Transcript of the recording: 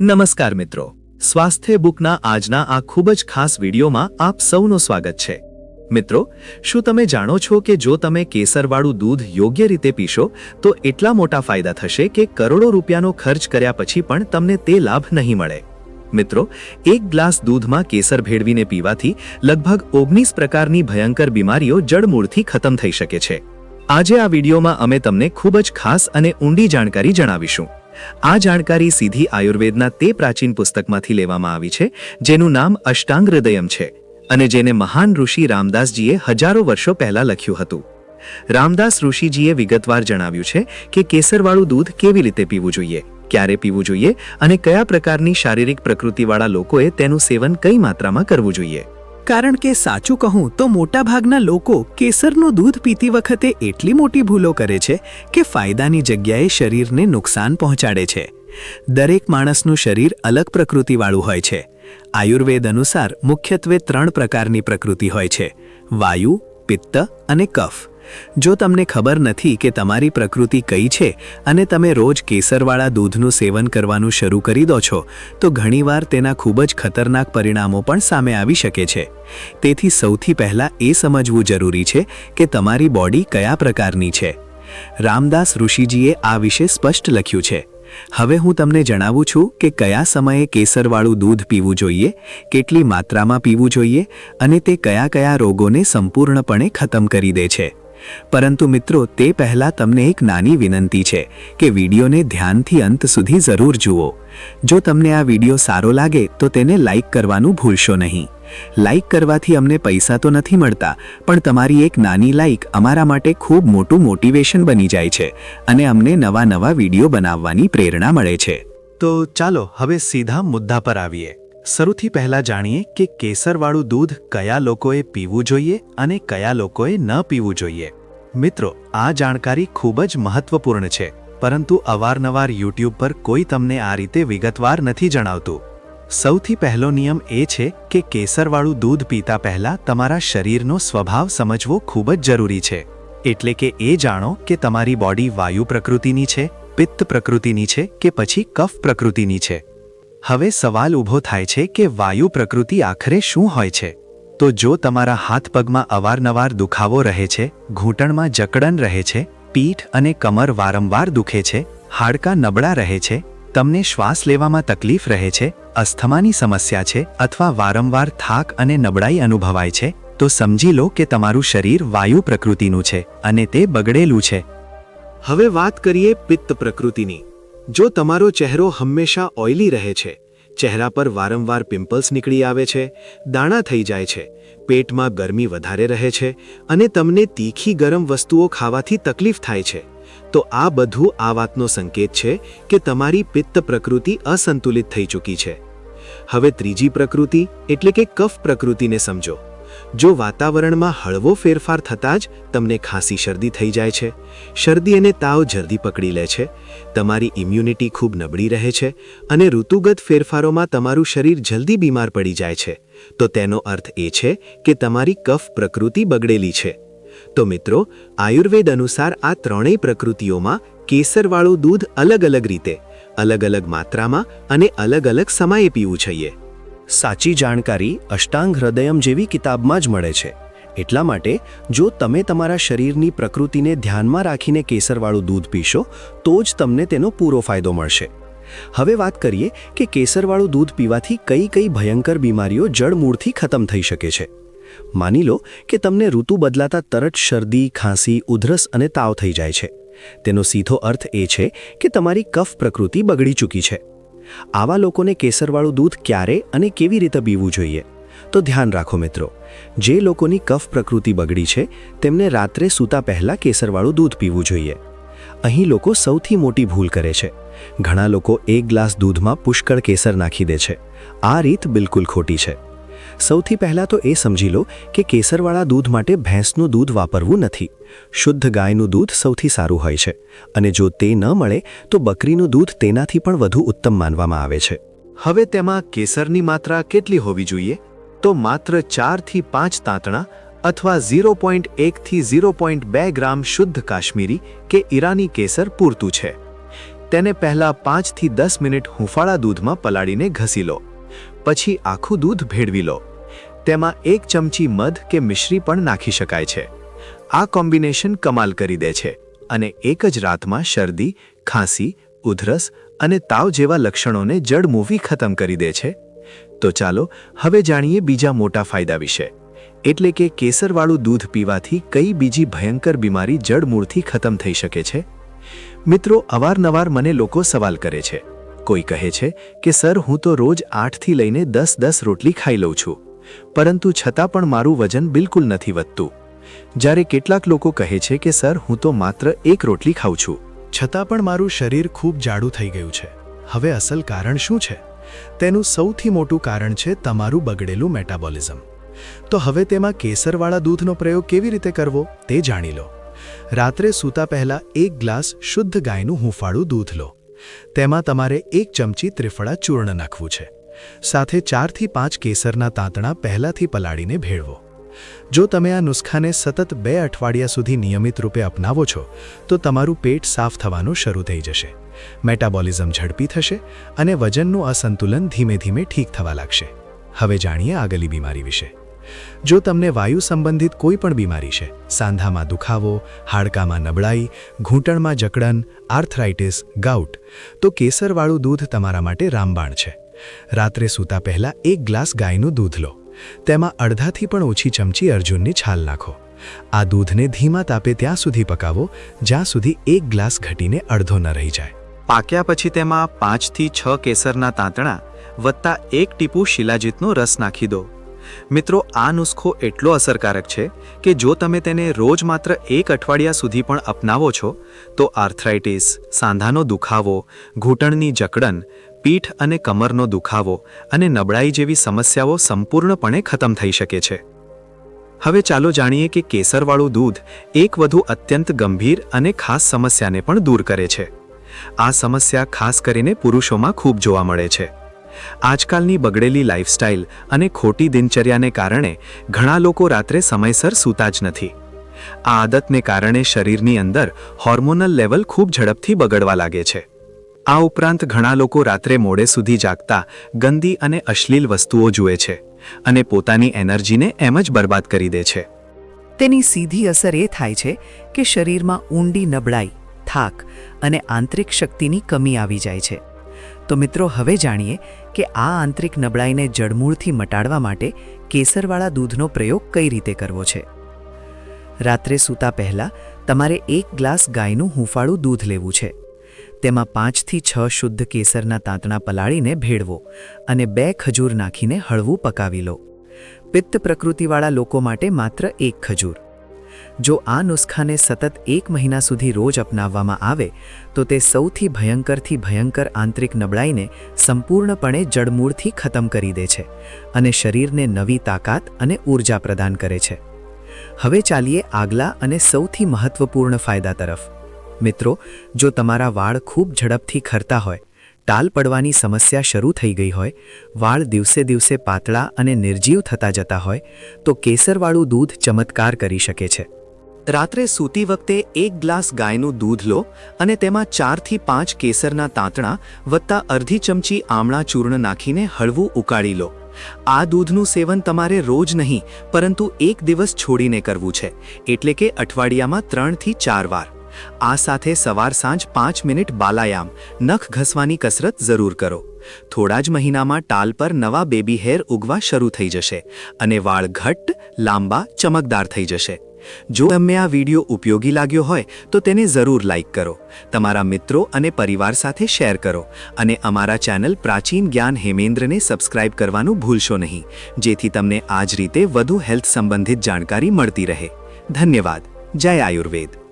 નમસ્કાર મિત્રો. સ્વાસ્થ્ય બુકના આજના આ ખૂબ જ ખાસ વિડીયોમાં આપ સૌનો સ્વાગત છે. મિત્રો, શું તમે જાણો છો કે જો તમે કેસરવાળું દૂધ યોગ્ય રીતે પીશો, તો એટલા મોટા ફાયદા થશે કે કરોડો રૂપિયાનો ખર્ચ કર્યા પછી પણ તમને તે લાભ નહીં મળે. મિત્રો, એક ગ્લાસ દૂધમાં કેસર ભેળવીને પીવાથી લગભગ ઓગણીસ પ્રકારની ભયંકર બીમારીઓ જડમૂળથી ખતમ થઈ શકે છે. આજે આ વિડીયોમાં અમે તમને ખૂબ જ ખાસ અને ઊંડી જાણકારી જણાવીશું. આ જાણકારી સીધી આયુર્વેદના તે પ્રાચીન પુસ્તકમાંથી લેવામાં આવી છે, જેનું નામ અષ્ટાંગ હૃદયમ છે અને જેને મહાન ઋષિ રામદાસજીએ હજારો વર્ષો પહેલા લખ્યું હતું. રામદાસ ઋષિજીએ વિગતવાર જણાવ્યું છે કે કેસરવાળું દૂધ કેવી રીતે પીવું જોઈએ, ક્યારે પીવું જોઈએ અને કયા પ્રકારની શારીરિક પ્રકૃતિવાળા લોકોએ તેનું સેવન કઈ માત્રામાં કરવું જોઈએ. કારણ કે સાચું કહું તો મોટાભાગના લોકો કેસરનું દૂધ પીતી વખતે એટલી મોટી ભૂલો કરે છે કે ફાયદાની જગ્યાએ શરીરને નુકસાન પહોંચાડે છે. દરેક માણસનું શરીર અલગ પ્રકૃતિવાળું હોય છે. આયુર્વેદ અનુસાર મુખ્યત્વે ત્રણ પ્રકારની પ્રકૃતિ હોય છે. વાયુ, પિત્ત અને કફ. જો તમને ખબર નથી કે તમારી પ્રકૃતિ કઈ છે અને તમે રોજ કેસરવાળા દૂધનું સેવન કરવાનું શરૂ કરી દો છો, તો ઘણીવાર તેના ખૂબ જ ખતરનાક પરિણામો પણ સામે આવી શકે છે. તેથી સૌથી પહેલાં એ સમજવું જરૂરી છે કે તમારી બોડી કયા પ્રકારની છે. રામદાસ ઋષિજીએ આ વિશે સ્પષ્ટ લખ્યું છે. હવે હું તમને જણાવું છું કે કયા સમયે કેસરવાળું દૂધ પીવું જોઈએ, કેટલી માત્રામાં પીવું જોઈએ અને તે કયા કયા રોગોને સંપૂર્ણપણે ખતમ કરી દે છે. પરંતુ મિત્રો, તે પહેલાં તમને એક નાની વિનંતી છે કે વિડીયોને ધ્યાનથી અંત સુધી જરૂર જુઓ. જો તમને આ વીડિયો સારો લાગે, તો તેને લાઇક કરવાનું ભૂલશો નહીં. લાઈક કરવાથી અમને પૈસા તો નથી મળતા, પણ તમારી એક નાની લાઇક અમારા માટે ખૂબ મોટું મોટિવેશન બની જાય છે અને અમને નવા નવા વીડિયો બનાવવાની પ્રેરણા મળે છે. તો ચાલો, હવે સીધા મુદ્દા પર આવીએ. સૌથી પહેલા જાણીએ કે કેસરવાળું દૂધ કયા લોકોએ પીવું જોઈએ અને કયા લોકોએ ન પીવું જોઈએ. મિત્રો, આ જાણકારી ખૂબ જ મહત્વપૂર્ણ છે, પરંતુ અવારનવાર યુટ્યુબ પર કોઈ તમને આ રીતે વિગતવાર નથી જણાવતું. સૌથી પહેલો નિયમ એ છે કે કેસરવાળું દૂધ પીતા પહેલા તમારા શરીરનો સ્વભાવ સમજવો ખૂબ જ જરૂરી છે. એટલે કે એ જાણો કે તમારી બોડી વાયુ પ્રકૃતિની છે, પિત્ત પ્રકૃતિની છે કે પછી કફ પ્રકૃતિની છે. હવે સવાલ ઊભો થાય છે કે વાયુ પ્રકૃતિ આખરે શું હોય છે? તો જો તમારા હાથ પગમાં અવારનવાર દુખાવો રહે છે, ઘૂંટણમાં જકડન રહે છે, પીઠ અને કમર વારંવાર દુખે છે, હાડકાં નબળા રહે છે, તમને શ્વાસ લેવામાં તકલીફ રહે છે, અસ્થમાની સમસ્યા છે અથવા વારંવાર થાક અને નબળાઈ અનુભવાય છે, તો સમજી લો કે તમારું શરીર વાયુ પ્રકૃતિનું છે અને તે બગડેલું છે. હવે વાત કરીએ પિત્ત પ્રકૃતિની. જો તમારો ચહેરો હંમેશા ઓઇલી રહે છે, ચહેરા પર વારંવાર પિમ્પલ્સ નીકળી આવે છે, દાણા થઈ જાય છે, પેટમાં ગરમી વધારે રહે છે અને તમને તીખી ગરમ વસ્તુઓ ખાવાથી તકલીફ થાય છે, તો આ બધું આ વાતનો સંકેત છે કે તમારી પિત્ત પ્રકૃતિ અસંતુલિત થઈ ચૂકી છે. હવે ત્રીજી પ્રકૃતિ, એટલે કે કફ પ્રકૃતિને સમજો. જો વાતાવરણમાં હળવો ફેરફાર થતાં જ તમને ખાંસી શરદી થઈ જાય છે, શરદી અને તાવ જલ્દી પકડી લે છે, તમારી ઇમ્યુનિટી ખૂબ નબળી રહે છે અને ઋતુગત ફેરફારોમાં તમારું શરીર જલ્દી બીમાર પડી જાય છે, તો તેનો અર્થ એ છે કે તમારી કફ પ્રકૃતિ બગડેલી છે. તો મિત્રો, આયુર્વેદ અનુસાર આ ત્રણેય પ્રકૃતિઓમાં કેસરવાળું દૂધ અલગ અલગ રીતે, અલગ અલગ માત્રામાં અને અલગ અલગ સમયે પીવું જોઈએ. સાચી જાણકારી અષ્ટાંગ હૃદયમ જેવી કિતાબમાં જ મળે છે. એટલા માટે, જો તમે તમારા શરીરની પ્રકૃતિને ધ્યાનમાં રાખીને કેસરવાળું દૂધ પીશો, તો જ તમને તેનો પૂરો ફાયદો મળશે. હવે વાત કરીએ કે કેસરવાળું દૂધ પીવાથી કઈ કઈ ભયંકર બીમારીઓ જડમૂળથી ખતમ થઈ શકે છે. માની લો કે તમને ઋતુ બદલાતા તરત શરદી, ખાંસી, ઉધરસ અને તાવ થઈ જાય છે. તેનો સીધો અર્થ એ છે કે તમારી કફ પ્રકૃતિ બગડી ચૂકી છે. આવા લોકોને કેસરવાળું દૂધ ક્યારે અને કેવી રીતે પીવું જોઈએ? તો ધ્યાન રાખો મિત્રો, જે લોકોની કફ પ્રકૃતિ બગડી છે, તેમને રાત્રે સૂતા પહેલાં કેસરવાળું દૂધ પીવું જોઈએ. અહીં લોકો સૌથી મોટી ભૂલ કરે છે. ઘણા લોકો એક ગ્લાસ દૂધમાં પુષ્કળ કેસર નાખી દે છે. આ રીત બિલકુલ ખોટી છે. સૌથી પહેલાં તો એ સમજી લો કે કેસરવાળા દૂધ માટે ભેંસનું દૂધ વાપરવું નથી. શુદ્ધ ગાયનું દૂધ સૌથી સારું હોય છે અને જો તે ન મળે, તો બકરીનું દૂધ તેનાથી પણ વધુ ઉત્તમ માનવામાં આવે છે. હવે તેમાં કેસરની માત્રા કેટલી હોવી જોઈએ? તો માત્ર ચારથી પાંચ તાંતણા અથવા ઝીરો પોઈન્ટ એકથી ઝીરો પોઈન્ટ બે ગ્રામ શુદ્ધ કાશ્મીરી કે ઈરાની કેસર પૂરતું છે. તેને પહેલાં પાંચથી દસ મિનિટ હુંફાળા દૂધમાં પલાળીને ઘસી લો. પછી આખું દૂધ ભેળવી લો. તેમાં એક ચમચી મધ કે મિશ્રી પણ નાખી શકાય છે. આ કોમ્બિનેશન કમાલ કરી દે છે અને એક જ રાતમાં શરદી, ખાંસી, ઉધરસ અને તાવ જેવા લક્ષણોને જડમૂવી ખતમ કરી દે છે. તો ચાલો હવે જાણીએ બીજા મોટા ફાયદા વિશે. એટલે કે કેસરવાળું દૂધ પીવાથી કઈ બીજી ભયંકર બીમારી જડમૂળથી ખતમ થઈ શકે છે? મિત્રો, અવારનવાર મને લોકો સવાલ કરે છે. કોઈ કહે છે કે, સર, હું તો રોજ આઠથી લઈને દસ દસ રોટલી ખાઈ લઉં છું. પરંતુ છતાં પણ મારું વજન બિલકુલ નથી વધતું. જ્યારે કેટલાક લોકો કહે છે કે, સર, હું તો માત્ર એક રોટલી ખાઉં છું. છતાં પણ મારું શરીર ખૂબ જાડું થઈ ગયું છે. હવે અસલ કારણ શું છે? તેનું સૌથી મોટું કારણ છે તમારું બગડેલું મેટાબોલિઝમ. તો હવે તેમાં કેસરવાળા દૂધનો પ્રયોગ કેવી રીતે કરવો તે જાણી લો. રાત્રે સૂતા પહેલા એક ગ્લાસ શુદ્ધ ગાયનું હૂંફાળું દૂધ લો. તેમાં તમારે એક ચમચી ત્રિફળા ચૂર્ણ નાખવું છે. સાથે ચારથી પાંચ કેસરના તાંતણા પહેલાંથી પલાળીને ભેળવો. જો તમે આ નુસ્ખાને સતત બે અઠવાડિયા સુધી નિયમિત રૂપે અપનાવો છો, તો તમારું પેટ સાફ થવાનું શરૂ થઈ જશે. મેટાબોલિઝમ ઝડપી થશે અને વજનનું અસંતુલન ધીમે ધીમે ઠીક થવા લાગશે. હવે જાણીએ આગલી બીમારી વિશે. જો તમને વાયુ સંબંધિત કોઈ પણ બીમારી છે, સાંધામાં દુખાવો, હાડકામાં નબળાઈ, ઘૂંટણમાં જકડન, આર્થરાઇટિસ, ગાઉટ, તો કેસરવાળું દૂધ તમારા માટે રામબાણ છે. રાત્રે સૂતા પહેલાં એક ગ્લાસ ગાયનું દૂધ લો. તેમાં અડધાથી પણ ઓછી ચમચી અર્જુનની છાલ નાખો. આ દૂધને ધીમા તાપે ત્યાં સુધી પકાવો, જ્યાં સુધી એક ગ્લાસ ઘટીને અડધો ન રહી જાય. પાક્યા પછી તેમાં પાંચથી છ કેસરના તાંતણા વત્તા એક ટીપું શિલાજીતનો રસ નાખી દો. મિત્રો, આ નુસ્ખો એટલો અસરકારક છે કે જો તમે તેને રોજ માત્ર એક અઠવાડિયા સુધી પણ અપનાવો છો, તો આર્થરાઇટિસ, સાંધાનો દુખાવો, ઘૂંટણની જકડન, પીઠ અને કમરનો દુખાવો અને નબળાઈ જેવી સમસ્યાઓ સંપૂર્ણપણે ખતમ થઈ શકે છે. હવે ચાલો જાણીએ કે કેસરવાળું દૂધ એક વધુ અત્યંત ગંભીર અને ખાસ સમસ્યાને પણ દૂર કરે છે. આ સમસ્યા ખાસ કરીને પુરુષોમાં ખૂબ જોવા મળે છે. આજકાલની બગડેલી લાઇફસ્ટાઇલ અને ખોટી દિનચર્યાને કારણે ઘણા લોકો રાત્રે સમયસર સૂતા જ નથી. આ આદતને કારણે શરીરની અંદર હોર્મોનલ લેવલ ખૂબ ઝડપથી બગડવા લાગે છે. આ ઉપરાંત ઘણા લોકો રાત્રે મોડે સુધી જાગતા ગંદી અને અશ્લીલ વસ્તુઓ જુએ છે અને પોતાની એનર્જીને એમ જ બરબાદ કરી દે છે. તેની સીધી અસર એ થાય છે કે શરીરમાં ઊંડી નબળાઈ, થાક અને આંતરિક શક્તિની કમી આવી જાય છે. તો મિત્રો, હવે જાણીએ કે આ આંતરિક નબળાઈને જડમૂળથી મટાડવા માટે કેસરવાળા દૂધનો પ્રયોગ કઈ રીતે કરવો છે? રાત્રે સૂતા પહેલાં તમારે એક ગ્લાસ ગાયનું હૂંફાળું દૂધ લેવું છે. તેમાં પાંચથી છ શુદ્ધ કેસરના તાંતણા પલાળીને ભેળવો અને બે ખજૂર નાખીને હળવું પકાવી લો. પિત્ત પ્રકૃતિવાળા લોકો માટે માત્ર એક ખજૂર. જો આ નુસ્ખાને સતત એક મહિના સુધી રોજ અપનાવવામાં આવે, તો તે સૌથી ભયંકરથી ભયંકર આંતરિક નબળાઈને સંપૂર્ણપણે જડમૂળથી ખતમ કરી દે છે અને શરીરને નવી તાકાત અને ઊર્જા પ્રદાન કરે છે. હવે ચાલીએ આગલા અને સૌથી મહત્વપૂર્ણ ફાયદા તરફ. મિત્રો, જો તમારા વાળ ખૂબ ઝડપથી ખરતા હોય ટાલ પડવાની સમસ્યા શરૂ થઈ ગઈ હોય, વાળ દિવસે દિવસે પાતળા અને નિર્જીવ થતા જતા હોય, તો કેસરવાળું દૂધ ચમત્કાર કરી શકે છે. રાત્રે સૂતી વખતે એક ગ્લાસ ગાયનું દૂધ લો અને તેમાં ચારથી પાંચ કેસરના તાંતણા વત્તા અડધી ચમચી આમળા ચૂર્ણ નાખીને હળવું ઉકાળી લો. આ દૂધનું સેવન તમારે રોજ નહીં, પરંતુ એક દિવસ છોડીને કરવું છે, એટલે કે અઠવાડિયામાં ત્રણથી ચાર વાર. આ સાથે સવાર સાંજ પાંચ મિનિટ બાલાયામ, નખ ઘસવાની કસરત જરૂર કરો. થોડા જ મહિનામાં ટાલ પર નવા બેબી હેર ઉગવા શરૂ થઈ જશે અને વાળ ઘટ્ટ, લાંબા, ચમકદાર થઈ જશે. જો તમને આ વીડિયો ઉપયોગી લાગ્યો હોય, તો તેને જરૂર લાઈક કરો. તમારા મિત્રો અને પરિવાર સાથે શેર કરો અને અમારા ચેનલ પ્રાચીન જ્ઞાન હેમેન્દ્રને સબસ્ક્રાઇબ કરવાનું ભૂલશો નહીં, જેથી તમને આ જ રીતે વધુ હેલ્થ સંબંધિત જાણકારી મળતી રહે. ધન્યવાદ. જય આયુર્વેદ.